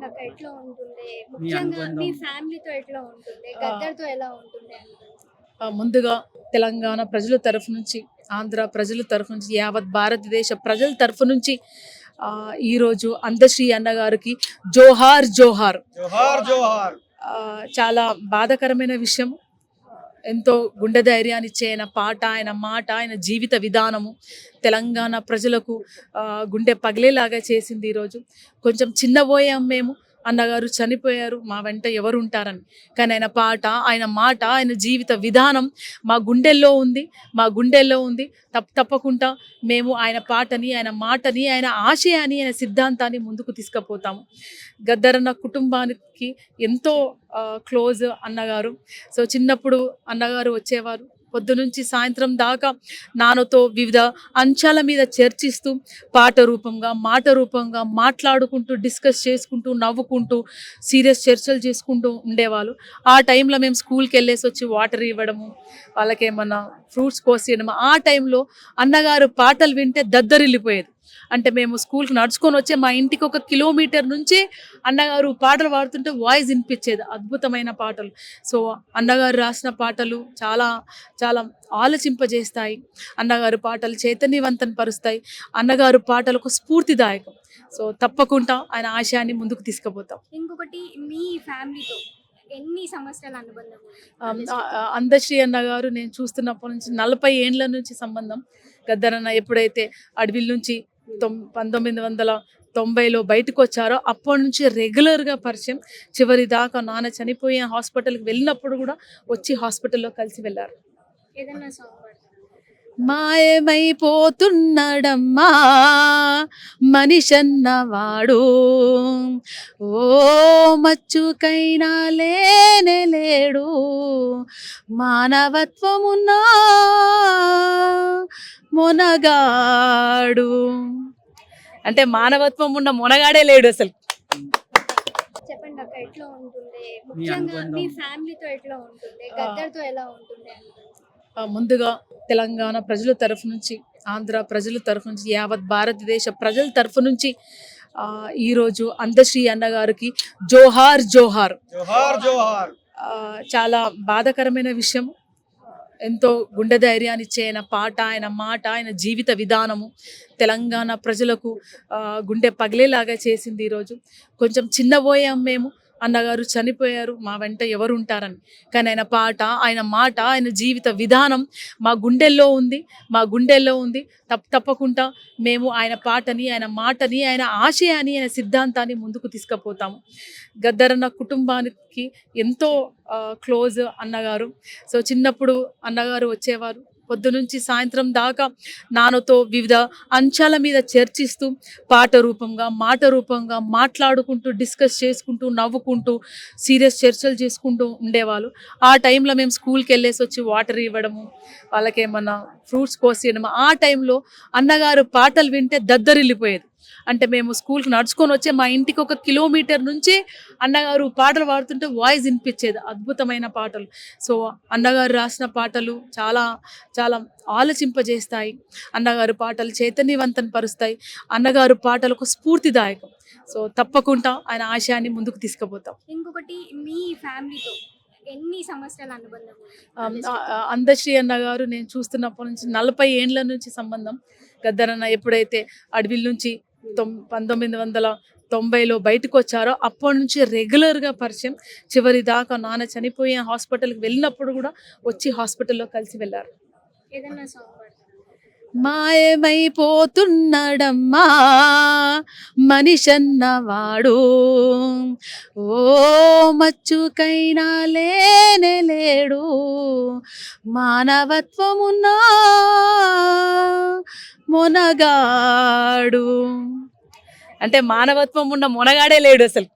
అక్క ఎట్లా ఉంటుండే? ముఖ్యంగా మీ ఫ్యామిలీతో ఎట్లా ఉంటుండే? గద్దర్తో ఎలా ముందుగా తెలంగాణ ప్రజల తరఫు నుంచి ఆంధ్ర ప్రజల తరఫు నుంచి యావత్ భారతదేశ ప్రజల తరఫు నుంచి ఆ, ఈరోజు అందశ్రీ అన్నగారికి జోహార్ జోహార్. జోహార్ జోహార్. ఆ, చాలా బాధాకరమైన విషయం. ఎంతో గుండె ధైర్యాన్ని ఇచ్చే ఆయన పాట ఆయన మాట ఆయన జీవిత విధానము తెలంగాణ ప్రజలకు గుండె పగిలేలాగా చేసింది ఈరోజు. కొంచెం చిన్నబోయాం మేము. అన్నగారు చనిపోయారు మా వెంట ఎవరు ఉంటారని కానీ ఆయన పాట ఆయన మాట ఆయన జీవిత విధానం మా గుండెల్లో ఉంది మా గుండెల్లో ఉంది. తప్ప తప్పకుండా మేము ఆయన పాటని ఆయన మాటని ఆయన ఆశయాన్ని ఆయన సిద్ధాంతాన్ని ముందుకు తీసుకుపోతాము. గద్దరన్న కుటుంబానికి ఎంతో క్లోజ్ అన్నగారు. సో చిన్నప్పుడు అన్నగారు వచ్చేవారు. పొద్దు నుంచి సాయంత్రం దాకా నాన్నతో వివిధ అంశాల మీద చర్చిస్తూ పాట రూపంగా మాట రూపంగా మాట్లాడుకుంటూ డిస్కస్ చేసుకుంటూ నవ్వుకుంటూ సీరియస్ చర్చలు చేసుకుంటూ ఉండేవాళ్ళు. ఆ టైంలో మేము స్కూల్కి వెళ్ళేసి వచ్చి వాటర్ ఇవ్వడము వాళ్ళకి ఏమన్నా ఫ్రూట్స్ కోసేయడం ఆ టైంలో అన్నగారు పాటలు వింటే దద్దరిల్లిపోయేది. అంటే మేము స్కూల్కి నడుచుకొని వచ్చే మా ఇంటికి ఒక కిలోమీటర్ నుంచి అన్నగారు పాటలు పాడుతుంటే వాయిస్ వినిపించేది అద్భుతమైన పాటలు. సో అన్నగారు రాసిన పాటలు చాలా చాలా ఆలోచింపజేస్తాయి. అన్నగారు పాటలు చైతన్యవంతం పరుస్తాయి. అన్నగారు పాటలకు స్ఫూర్తిదాయకం. సో తప్పకుండా ఆయన ఆశయాన్ని ముందుకు తీసుకుపోతాం. ఇంకొకటి మీ ఫ్యామిలీతో ఎన్ని సంవత్సరాల అనుబంధం అందశ్రీ అన్న గారు నేను చూస్తున్నప్పటి నుంచి నలభై ఏండ్ల నుంచి సంబంధం. గద్దరన్న ఎప్పుడైతే అడవిల నుంచి తొమ్ పంతొమ్మిది వందల తొంభైలో బయటకు వచ్చారో అప్పటి నుంచి రెగ్యులర్గా పరిచయం. చివరి దాకా నాన్న చనిపోయి హాస్పిటల్కి వెళ్ళినప్పుడు కూడా వచ్చి హాస్పిటల్లో కలిసి వెళ్ళారు? మాయమైపోతున్నాడమ్మా మనిషన్నవాడు. ఓ మచ్చుకైనా లేనే లేడు మానవత్వమున్నా మొనగాడు. అంటే మానవత్వం ఉన్న మొనగాడే లేడు అసలు. చెప్పండి అక్క ఎట్లా ఉంటుండే? ముఖ్యంగా అనుబంధం. మీ ఫ్యామిలీతో ఎట్లా ఉంటుండే? గద్దర్తో ఎలా ఉంటుండే ఆ, ముందుగా తెలంగాణ ప్రజల తరఫు నుంచి ఆంధ్ర ప్రజల తరఫు నుంచి యావత్ భారతదేశ ప్రజల తరఫు నుంచి ఆ, ఈరోజు అందశ్రీ అన్నగారికి జోహార్ జోహార్. జోహార్ జోహార్. ఆ, చాలా బాధాకరమైన విషయం. ఎంతో గుండె ధైర్యాన్ని ఇచ్చే ఆయన పాట ఆయన మాట ఆయన జీవిత విధానము తెలంగాణ ప్రజలకు గుండె పగిలేలాగా చేసింది ఈరోజు. కొంచెం చిన్నబోయాం మేము అన్నగారు చనిపోయారు మా వెంట ఎవరు ఉంటారని కానీ ఆయన పాట ఆయన మాట ఆయన జీవిత విధానం మా గుండెల్లో ఉంది మా గుండెల్లో ఉంది. తప్ప తప్పకుండా మేము ఆయన పాటని ఆయన మాటని ఆయన ఆశయాన్ని ఆయన సిద్ధాంతాన్ని ముందుకు తీసుకుపోతాము. గద్దరన్న కుటుంబానికి ఎంతో క్లోజ్ అన్నగారు. సో చిన్నప్పుడు అన్నగారు వచ్చేవారు. పొద్దు నుంచి సాయంత్రం దాకా నాన్నతో వివిధ అంశాల మీద చర్చిస్తూ పాట రూపంగా మాట రూపంగా మాట్లాడుకుంటూ డిస్కస్ చేసుకుంటూ నవ్వుకుంటూ సీరియస్ చర్చలు చేసుకుంటూ ఉండేవాళ్ళు. ఆ టైంలో మేము స్కూల్కి వెళ్ళేసి వచ్చి వాటర్ ఇవ్వడము వాళ్ళకి ఏమన్నా ఫ్రూట్స్ ఇవ్వడము. ఆ టైంలో అన్నగారు పాటలు వింటే దద్దరిల్లిపోయేది. అంటే మేము స్కూల్కి నడుచుకొని వచ్చే మా ఇంటికి ఒక కిలోమీటర్ నుంచి అన్నగారు పాటలు పాడుతుంటే వాయిస్ వినిపించేది. అద్భుతమైన పాటలు. సో అన్నగారు రాసిన పాటలు చాలా చాలా ఆలోచింపజేస్తాయి. అన్నగారు పాటలు చైతన్యవంతం పరుస్తాయి. అన్నగారు పాటలకు స్ఫూర్తిదాయకం. సో తప్పకుండా ఆయన ఆశయాన్ని ముందుకు తీసుకుపోతాం. ఇంకొకటి మీ ఫ్యామిలీతో ఎన్ని సంవత్సరాల అనుబంధం అందశ్రీ అన్న గారు నేను చూస్తున్నప్పటి నుంచి నలభై ఏండ్ల నుంచి సంబంధం. గద్దరన్న ఎప్పుడైతే అడవిల నుంచి పంతొమ్మిది వందల తొంభైలో బయటకు వచ్చారో అప్పటి నుంచి రెగ్యులర్గా పరిచయం. చివరి దాకా నాన్న చనిపోయి హాస్పిటల్కి వెళ్ళినప్పుడు కూడా వచ్చి హాస్పిటల్లో కలిసి వెళ్ళారు? మాయమైపోతున్నాడమ్మా మనిషన్నవాడు. ఓ మచ్చుకైనా లేనే లేడు మానవత్వమున్నా మొనగాడు. అంటే మానవత్వం ఉన్న మొనగాడే లేడు అసలు.